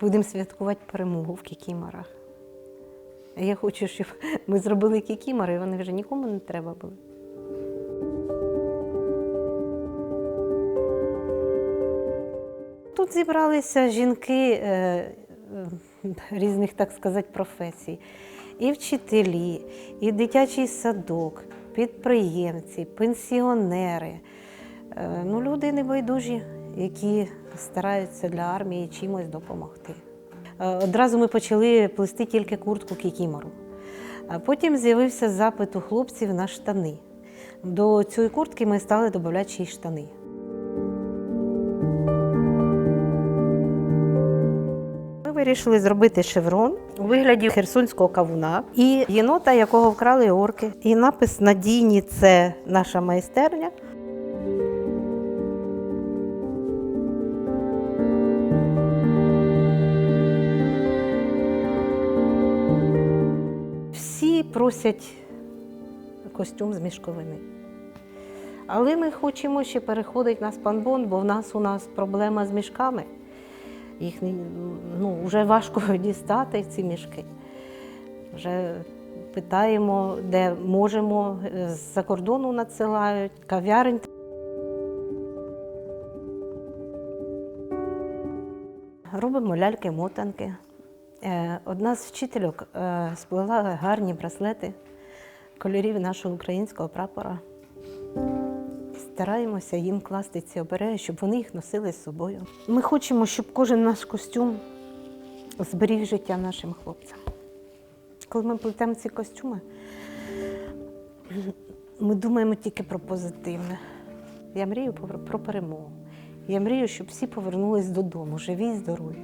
будемо святкувати перемогу в кікімарах. Я хочу, щоб ми зробили кікімари, і вони вже нікому не треба були. Тут зібралися жінки е, е, різних, так сказати, професій. І вчителі, і дитячий садок, підприємці, пенсіонери. Е, Ну, люди небайдужі, які стараються для армії чимось допомогти. Е, Одразу ми почали плести тільки куртку кікімору. А потім з'явився запит у хлопців на штани. До цієї куртки ми стали додавати й штани. Ми вирішили зробити шеврон у вигляді херсонського кавуна і єнота, якого вкрали орки. І напис Надійні це наша майстерня. Всі просять костюм з мішковини. Але ми хочемо ще переходити на спанбон, бо в нас у нас проблема з мішками. Їх ну, вже важко дістати ці мішки. Вже питаємо, де можемо, е, з-за кордону надсилають, кав'ярень. Робимо ляльки-мотанки. Е, Одна з вчительок е, сплела гарні браслети кольорів нашого українського прапора. Стараємося їм класти ці обереги, щоб вони їх носили з собою. Ми хочемо, щоб кожен наш костюм зберіг життя нашим хлопцям. Коли ми плетемо ці костюми, ми думаємо тільки про позитивне. Я мрію про- перемогу. Я мрію, щоб всі повернулись додому, живі і здорові.